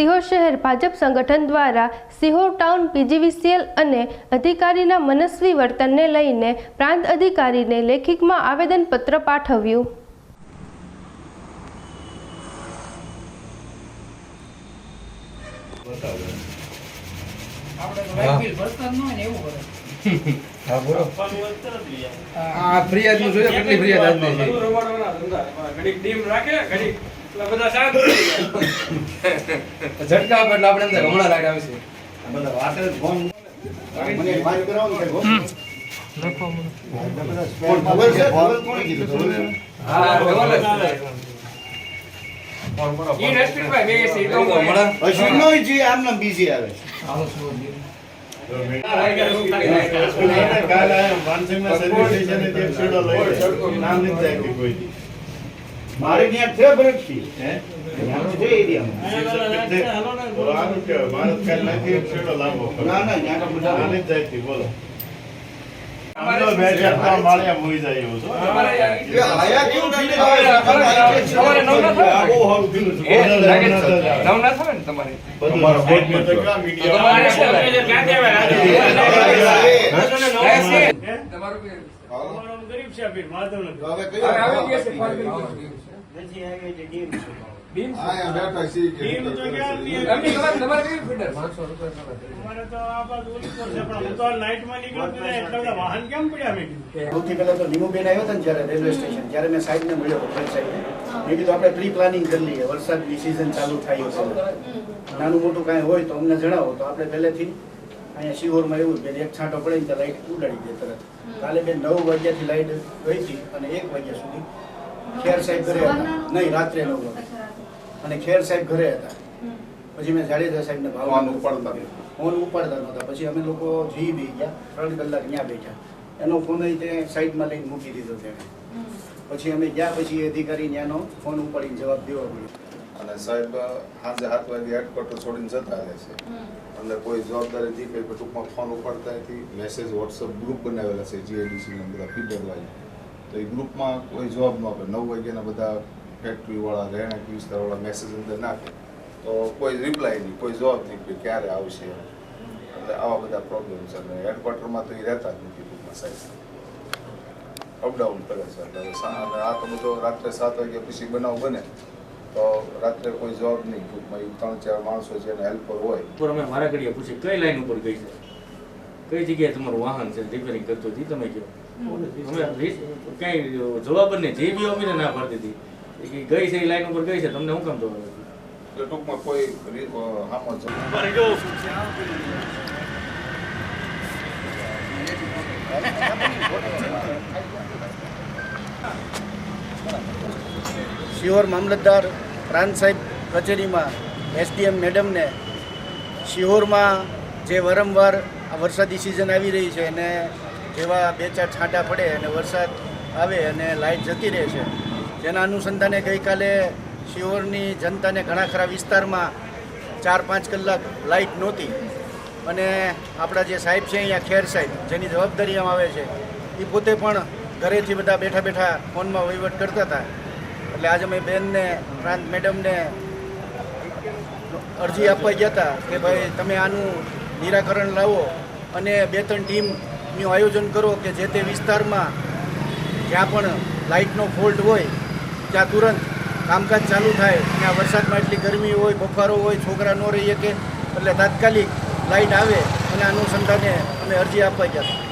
સિહોર શહેર ભાજપ સંગઠન દ્વારા સિહોર ટાઉન પીજીવીસીએલ અને અધિકારીના મનસ્વી વર્તનને લઈને પ્રાંત અધિકારીને લેખિતમાં આવેદનપત્ર પાઠવ્યું. આ ફરિયાદનું જોયો કેટલી ફરિયાદ આજની? છે ઘડીક ડીમ રાખે ઘડીક બધા શાંત ઝટકા એટલે આપણે અંદર હમણાં લાઈટ આવશે બધા વાત ફોન મને વાત કરાવો ને સાહેબ, હો. ફોન ખબર છે ખબર કોણે કીધું ખબર છે? હા ડબલ જ ઈ રેસ્ટ્રિક્ટ બે છે તો હમણાં અશ્વિનનો ય જે આમ નામ busy આવે છે. કાલે સર્વિસ સ્ટેશને ગયો, નામ નથી કોઈ. મારે ત્યાં છે ભરતસિંહ, હે? તમારે વાહન નીમુબેન આવ્યો હતો ને જયારે રેલવે સ્ટેશન જયારે મેં સાહેબને મળ્યો હતો સાહેબને મેં કીધું આપણે પ્રી પ્લાનિંગ કરી લઈએ વરસાદની સિઝન ચાલુ થાય છે નાનું મોટું કાંઈ હોય તો અમને જણાવો તો આપણે પહેલેથી અહીંયા શિહોરમાં એવું કે એક છાંટો પડે ને લાઈટ ઉડાડી દે તરત. કાલે બેન નવ વાગ્યાથી લાઈટ ગઈ હતી અને એક વાગ્યા સુધી ખેર સાહેબ ઘરે હતા. નહીં રાત્રે નવ વાગે અને ખેર સાહેબ ઘરે હતા. પછી મેં જાડેજા સાહેબને ભાવવાનું ઉપાડતા ફોન ઉપાડતા નહોતા. પછી અમે લોકો જી બી ગયા. ત્રણ કલાક ત્યાં બેઠા. એનો ફોન અહીં તે સાઈડમાં લઈને મૂકી દીધો તેણે. પછી અમે ગયા પછી એ અધિકારી ત્યાંનો ફોન ઉપાડીને જવાબ દેવો પડ્યો અને સાહેબ સાંજે સાત વાગે હેડક્વાર્ટર છોડીને જતા રહે છે. અને કોઈ જવાબદારી થી કંઈ ટૂંકમાં ફોન ઉપાડતા નથી. મેસેજ વોટ્સઅપ ગ્રુપ બનાવેલા છે જીઆઈડીસી ના બધા ફીડર વાળી. તો એ ગ્રુપમાં કોઈ જવાબ ન આપે. નવ વાગ્યાના બધા ફેક્ટરી વાળા રહેણાંક વિસ્તારવાળા મેસેજ અંદર નાખે. તો કોઈ રિપ્લાય નહીં કોઈ જવાબ નહીં કે ક્યારે આવશે એટલે આવા બધા પ્રોબ્લેમ છે. અને હેડક્વાર્ટરમાં તો એ રહેતા જ નથી ટૂંકમાં સાહેબ. અપડાઉન કરે છે. એટલે આ તો બધો રાત્રે સાત વાગ્યા પછી બનાવ બને. તો રાત્રે કોઈ જવાબ નહીં. ટૂંકમાં એ ત્રણ ચાર માણસો છે એને હેલ્પર હોય. ઉપર અમે મારા ઘડીએ પૂછી કઈ લાઈન ઉપર ગઈ છે? કઈ જગ્યાએ તમારું વાહન છે? રિપેરિંગ કરતું હતી તમે કહો અમે કઈ જવાબ જ નહીં. જે બી અમીને ના પડતી હતી એ ગઈ છે એ લાઈન ઉપર ગઈ છે. તમને હું કામ જવાબ? ટૂંકમાં કોઈ હામો જ શિહોર મામલતદાર પ્રાંત સાહેબ કચેરીમાં એસડીએમ મેડમને શિહોરમાં જે વારંવાર વરસાદી સિઝન આવી રહી છે અને જેવા બે ચાર છાંટા પડે અને વરસાદ આવે અને લાઇટ જતી રહે છે, જેના અનુસંધાને ગઈકાલે શિહોરની જનતાને ઘણા ખરા વિસ્તારમાં ચાર પાંચ કલાક લાઇટ નહોતી. અને આપણા જે સાહેબ છે અહીંયા ખેર સાહેબ, જેની જવાબદારી આવે છે એ પોતે પણ ઘરેથી બધા બેઠા બેઠા ફોનમાં વહીવટ કરતા હતા. એટલે આજે અમે બેનને, પ્રાંત મેડમને અરજી આપવા ગયા હતા કે ભાઈ તમે આનું નિરાકરણ લાવો અને બે ત્રણ ટીમનું આયોજન કરો કે જે તે વિસ્તારમાં જ્યાં પણ લાઇટનો ફોલ્ટ હોય, ત્યાં તુરંત કામકાજ ચાલુ થાય, ત્યાં વરસાદમાં એટલી ગરમી હોય, બફારો હોય, છોકરા ન રહી શકે, એટલે તાત્કાલિક લાઇટ આવે અને અનુસંધાને અમે અરજી આપવા ગયા હતા.